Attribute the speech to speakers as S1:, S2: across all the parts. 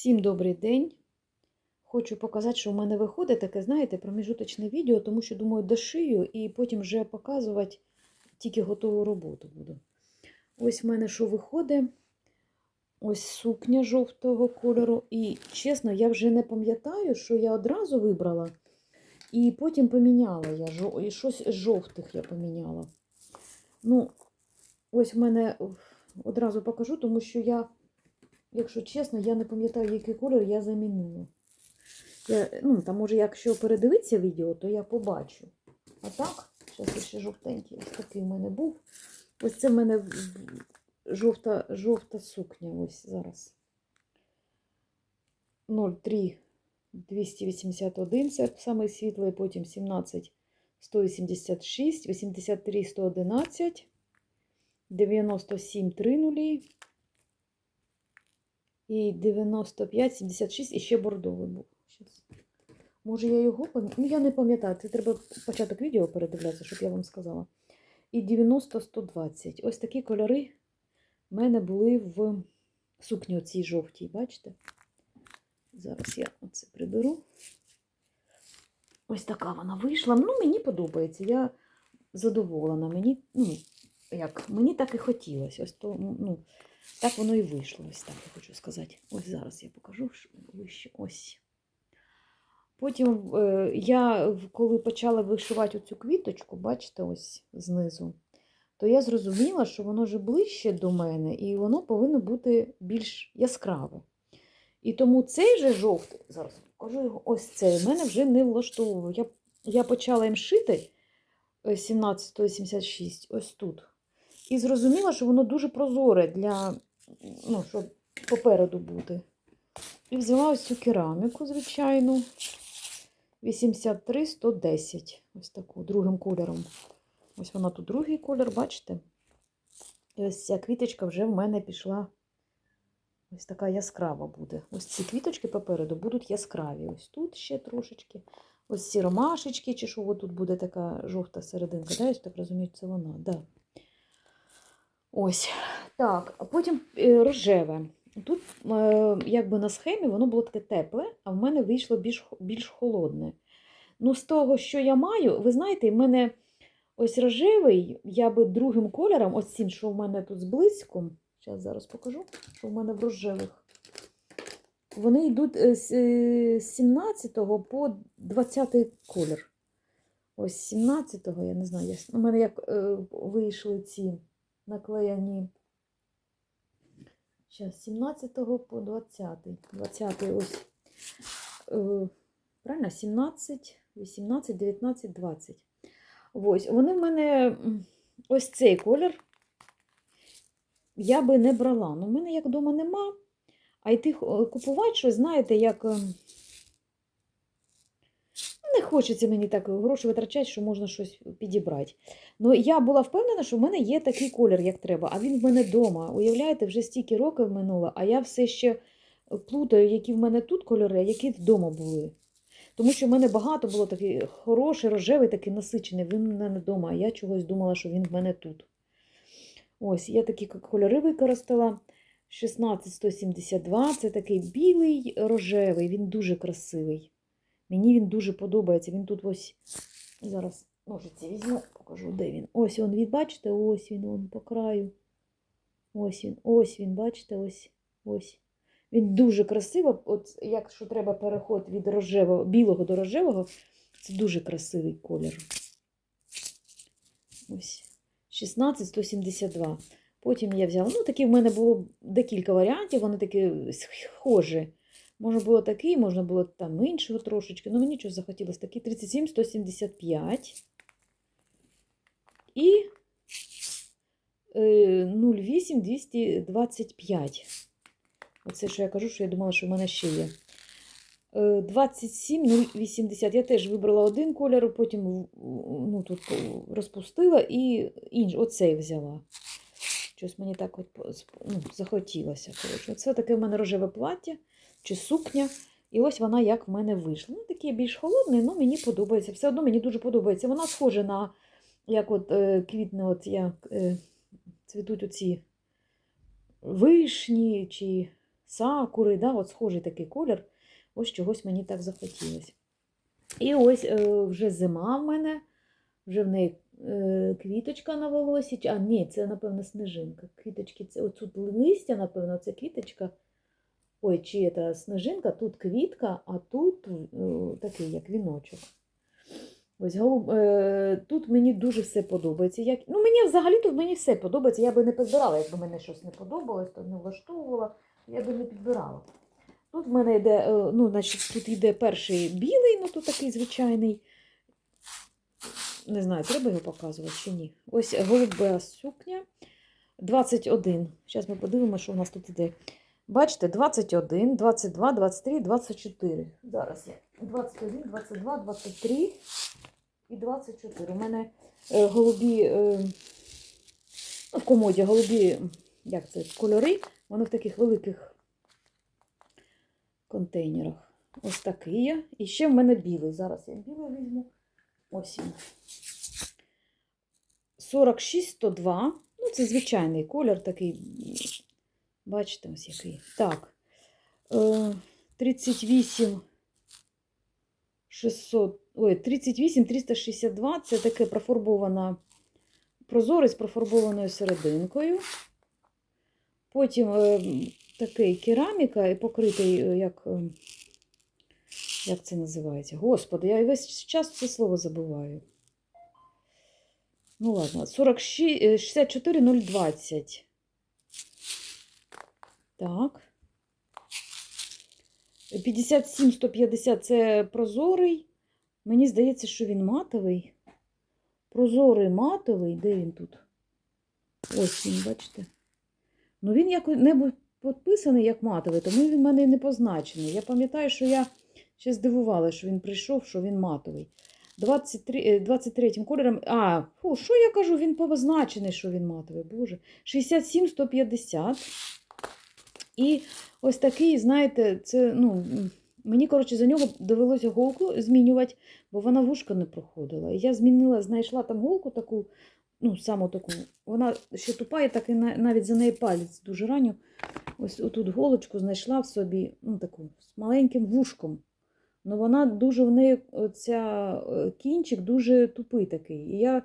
S1: Всім добрий день. Хочу показати, що в мене виходить таке, знаєте, проміжуточне відео, тому що, думаю, дошию і потім вже показувати тільки готову роботу буду. Ось в мене що виходить. Ось сукня жовтого кольору. І, чесно, я вже не пам'ятаю, що я одразу вибрала. І потім поміняла я і щось з жовтих я поміняла. Ну, ось в мене одразу покажу, тому що я, якщо чесно, я не пам'ятаю, який колір я замінила. Я, ну, там, може, якщо передивитися відео, то я побачу. А так, зараз ще жовтенький, ось такий в мене був. Ось це в мене жовта, жовта сукня. Ось зараз. 03 281, це самий світлий, потім 17 186, 83 111, 97 30 і 95 76, і ще бордовий був. Щас. Може, я його пам'ятаю? Ну, я не пам'ятаю. Це треба початок відео передивлятися, щоб я вам сказала. І 90 120. Ось такі кольори в мене були в сукні цій жовтій, бачите? Зараз я оце приберу. Ось така вона вийшла. Ну, мені подобається. Я задоволена. Мені, ну, як, мені так і хотілося. Ось то, ну, так воно і вийшло. Ось так я хочу сказати. Ось зараз я покажу вище. Ось. Потім е, я, коли почала вишивати оцю квіточку, бачите, ось знизу, то я зрозуміла, що воно вже ближче до мене, і воно повинно бути більш яскраве. І тому цей же жовтий, зараз покажу його, ось цей, мене вже не влаштовував. Я, я почала їм шити е, 1776, ось тут. І зрозуміла, що воно дуже прозоре для, ну, щоб попереду бути. І взяла ось цю кераміку, звичайну. 83 110. Ось таку другим кольором. Ось вона тут другий колір, бачите? І ось ця квіточка вже в мене пішла. Ось така яскрава буде. Ось ці квіточки попереду будуть яскраві. Ось тут ще трошечки. Ось ці ромашечки, чи що тут буде така жовта серединка. Да? Я так розумію, це вона. Да. Ось. Так, а потім е, рожеве. Тут, е, якби на схемі, воно було таке тепле, а в мене вийшло більш, більш холодне. Ну, з того, що я маю, ви знаєте, в мене ось рожевий, я би другим кольором, ось цим, що в мене тут зблизько, зараз зараз покажу, що в мене в рожевих. Вони йдуть е, з е, 17 по 20 колір. Ось 17-го, я не знаю, у мене як вийшли ці наклеяні. Зараз 17 по 20. 20 ось. Е, правильно, 17, 18, 19, 20. Ось. Вони в мене ось цей колір. Я би не брала. Ну, в мене як вдома нема. А йти х- купувати щось, знаєте, як. Хочеться мені так гроші витрачати, що можна щось підібрати. Ну, я була впевнена, що в мене є такий колір, як треба, а він в мене вдома. Уявляєте, вже стільки років минуло, а я все ще плутаю, які в мене тут кольори, а які вдома були. Тому що в мене багато було такий хороший, рожевий, такий насичений. Він в мене вдома, а я чогось думала, що він в мене тут. Ось, я такі кольори використала. 16172 це такий білий рожевий, він дуже красивий. Мені він дуже подобається. Він тут ось зараз ножиці візьму, покажу, де він. Ось він, бачите, ось він он по краю. Ось він, ось він, бачите, ось, ось. Він дуже красиво. От якщо треба переход від рожевого, білого до рожевого, це дуже красивий колір. Ось 16172. Потім я взяла. Ну, такі в мене було декілька варіантів, вони такі схожі. Можна було такий, можна було там іншого трошечки. Ну, мені щось захотілося такий 37 175 і е, 08 225. Оце, що я кажу, що я думала, що в мене ще є. Е, 27 080. Я теж вибрала один кольор, потім ну, тут розпустила і інш, оцей взяла. Щось мені так от ну, захотілося. Коротше. Це таке в мене рожеве плаття чи сукня. І ось вона як в мене вийшла. Ну, такі більш холодний, але мені подобається. Все одно мені дуже подобається. Вона схожа на як от е, квітне, от як е, цвітуть оці вишні чи сакури, да, от схожий такий колір. Ось чогось мені так захотілося. І ось е, вже зима в мене, вже в неї квіточка на волосі. А, ні, це, напевно, снежинка. Квіточки, це отут листя, напевно, це квіточка. Ой, чи це снежинка, тут квітка, а тут е, такий, як віночок. Ось голуб... е, тут мені дуже все подобається. Як... Ну, мені взагалі тут мені все подобається. Я би не підбирала, якби мені щось не подобалось, то не влаштовувала, я би не підбирала. Тут в мене йде, е, ну, значить, тут йде перший білий, ну тут такий звичайний. Не знаю, треба його показувати чи ні. Ось голубе сукня. 21. Зараз ми подивимося, що у нас тут іде. Бачите, 21, 22, 23, 24. Зараз я. 21, 22, 23 і 24. У мене е, голубі, е, ну, в комоді голубі, як це, кольори, вони в таких великих контейнерах. Ось такий є. І ще в мене білий. Зараз я білий візьму. Ось він. 46, 102. Ну, це звичайний колір такий. Бачите, ось який. Так. Е, 38 600. Ой, 38 362. Це таке профарбована прозорий з профарбованою серединкою. Потім е, такий кераміка і покритий, е, як, е, як це називається? Господи, я весь час це слово забуваю. Ну ладно, 46, е, 64 020. Так. 57 150 це прозорий. Мені здається, що він матовий. Прозорий матовий. Де він тут? Ось він, бачите. Ну, він як не підписаний як матовий, тому він в мене не позначений. Я пам'ятаю, що я ще здивувала, що він прийшов, що він матовий. 23, е, 23 кольором. А, фу, що я кажу? Він позначений, що він матовий. Боже. 67 150. І ось такий, знаєте, це, ну, мені, коротше, за нього довелося голку змінювати, бо вона вушка не проходила. І я змінила, знайшла там голку таку, ну, саму таку, вона ще тупа, і так і навіть за неї палець дуже раню. Ось отут голочку знайшла в собі, ну, таку, з маленьким вушком. Ну, вона дуже в неї оця е, кінчик дуже тупий такий. І я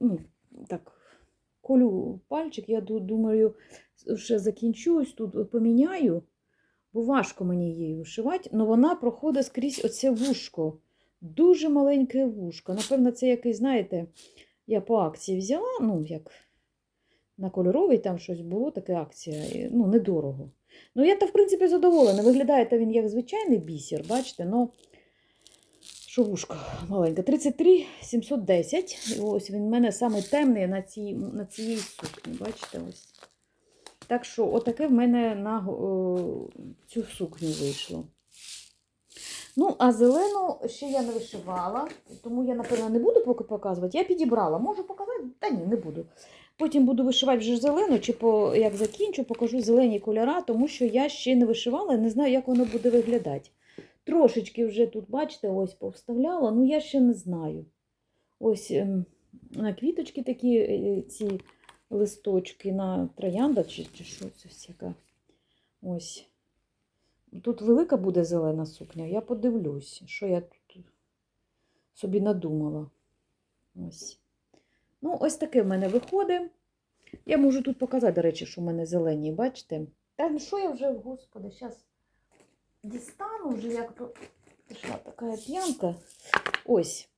S1: ну, так колю пальчик, я думаю, ще закінчусь, тут поміняю, бо важко мені її вишивати, але вона проходить скрізь оце вушко. Дуже маленьке вушко. Напевно, це який, знаєте, я по акції взяла, ну, як на кольоровий там щось було, така акція, ну, недорого. Ну, я то, в принципі, задоволена. Виглядає то він як звичайний бісер, бачите, но що вушко маленьке. 33 710. І ось він в мене саме темний на цій, на цій сукні. Бачите, ось. Так що, отаке в мене на о, цю сукню вийшло. Ну, а зелену ще я не вишивала, тому я, напевно, не буду поки показувати. Я підібрала. Можу показати? Та ні, не буду. Потім буду вишивати вже зелену, чи по, як закінчу, покажу зелені кольора, тому що я ще не вишивала не знаю, як воно буде виглядати. Трошечки вже тут, бачите, ось повставляла, ну я ще не знаю. Ось ем, на квіточки такі е, ці листочки на троянда, чи, чи що це всяка. Ось. Тут велика буде зелена сукня, я подивлюсь, що я тут собі надумала. Ось. Ну, ось таке в мене виходить. Я можу тут показати, до речі, що в мене зелені, бачите? Та що я вже, господи, зараз дістану вже, як то пішла така п'янка. Ось.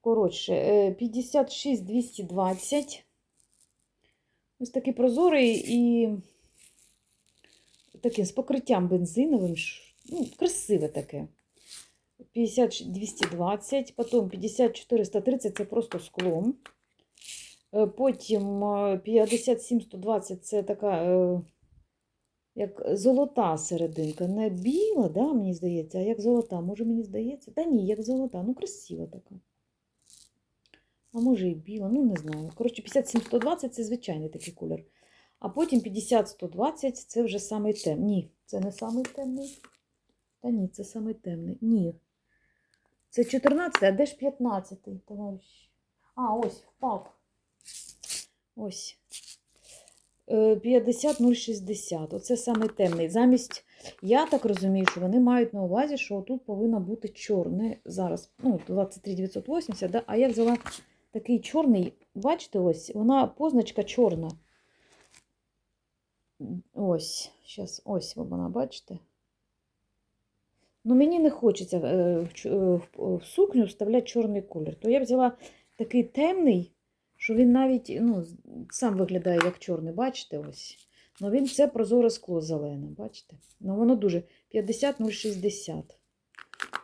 S1: Коротше, е, 56 220. Ось такий прозорий і таким з покриттям бензиновим. Ну, красиве таке. 50 220, потім 50 430 це просто склом. Е, Потім е, 57 120 це така е, як золота серединка. Не біла, да, мені здається, а як золота. Може, мені здається? Та ні, як золота. Ну, красива така. А може і біла, ну не знаю. Коротше, 57 120 це звичайний такий колір. А потім 50 120 це вже самий темний. Ні, це не самий темний. Та ні, це самий темний. Ні. Це 14, а де ж 15, товариш? А, ось, впав. Ось. е, 50-060. Оце саме темний. Замість, я так розумію, що вони мають на увазі, що тут повинно бути чорне. Зараз, ну, 23 980, да? а я взяла такий чорний, бачите, ось, вона позначка чорна. Ось, зараз, ось вона, бачите? Ну, мені не хочеться е, в, чо- е, в- сукню вставляти чорний колір. То я взяла такий темний, що він навіть ну, сам виглядає як чорний, бачите? ось. Ну він це прозоре скло зелене, бачите? Ну воно дуже 50 на 60.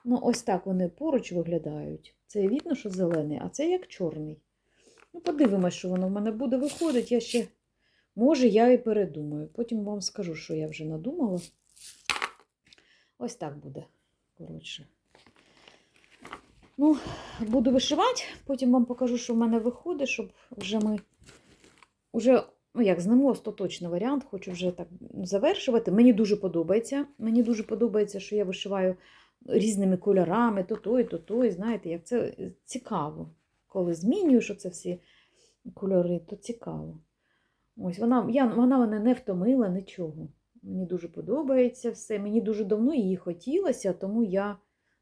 S1: Ну, ось так вони поруч виглядають. Це видно, що зелений, а це як чорний. Ну, подивимось, що воно в мене буде виходить. Я ще, може, я і передумаю. Потім вам скажу, що я вже надумала. Ось так буде. Коротше. Ну, буду вишивати, потім вам покажу, що в мене виходить, щоб вже ми вже, ну як, знамо остаточний варіант, хочу вже так завершувати. Мені дуже подобається. Мені дуже подобається, що я вишиваю різними кольорами, то той, то той. Знаєте, як це цікаво. Коли змінюєш оце всі кольори, то цікаво. Ось вона, я, вона мене не втомила нічого. Мені дуже подобається все. Мені дуже давно її хотілося, тому я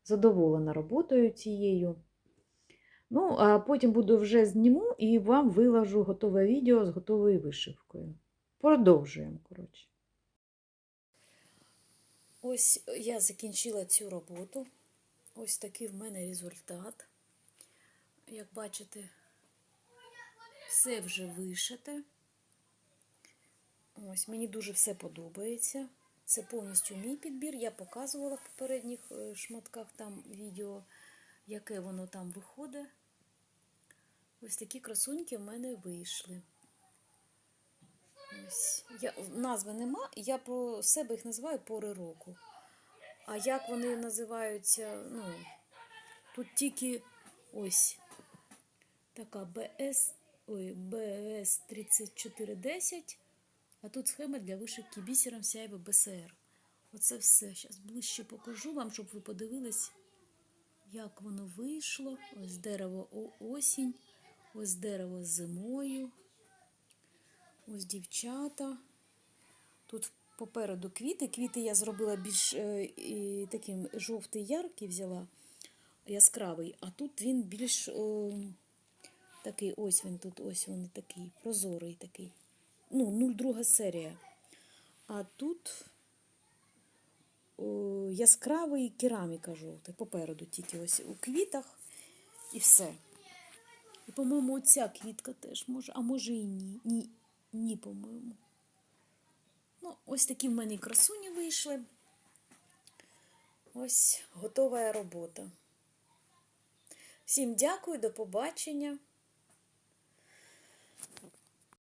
S1: задоволена роботою цією. Ну, а потім буду вже зніму і вам виложу готове відео з готовою вишивкою. Продовжуємо, коротше. Ось я закінчила цю роботу. Ось такий в мене результат. Як бачите, все вже вишите. Ось, мені дуже все подобається. Це повністю мій підбір. Я показувала в попередніх е, шматках там відео, яке воно там виходить. Ось такі красуньки в мене вийшли. Я, назви нема, я про себе їх називаю пори року. А як вони називаються, ну, тут тільки ось така БС, ой, БС 3410, а тут схема для вишивки бісером сяєва БСР. Оце все. Зараз ближче покажу вам, щоб ви подивились, як воно вийшло. Ось дерево осінь, ось дерево зимою. Ось дівчата. Тут попереду квіти. Квіти я зробила більш е, і таким жовтий яркий взяла, яскравий, а тут він більш о, такий, ось він тут, ось він такий, прозорий такий. Ну, 02 серія. А тут о, яскравий кераміка жовтий, попереду тільки ось у квітах і все. І, по-моєму, оця квітка теж може, а може і ні. Ні, ні по-моєму. Ну, ось такі в мене красуні вийшли. Ось готова робота. Всім дякую, до побачення.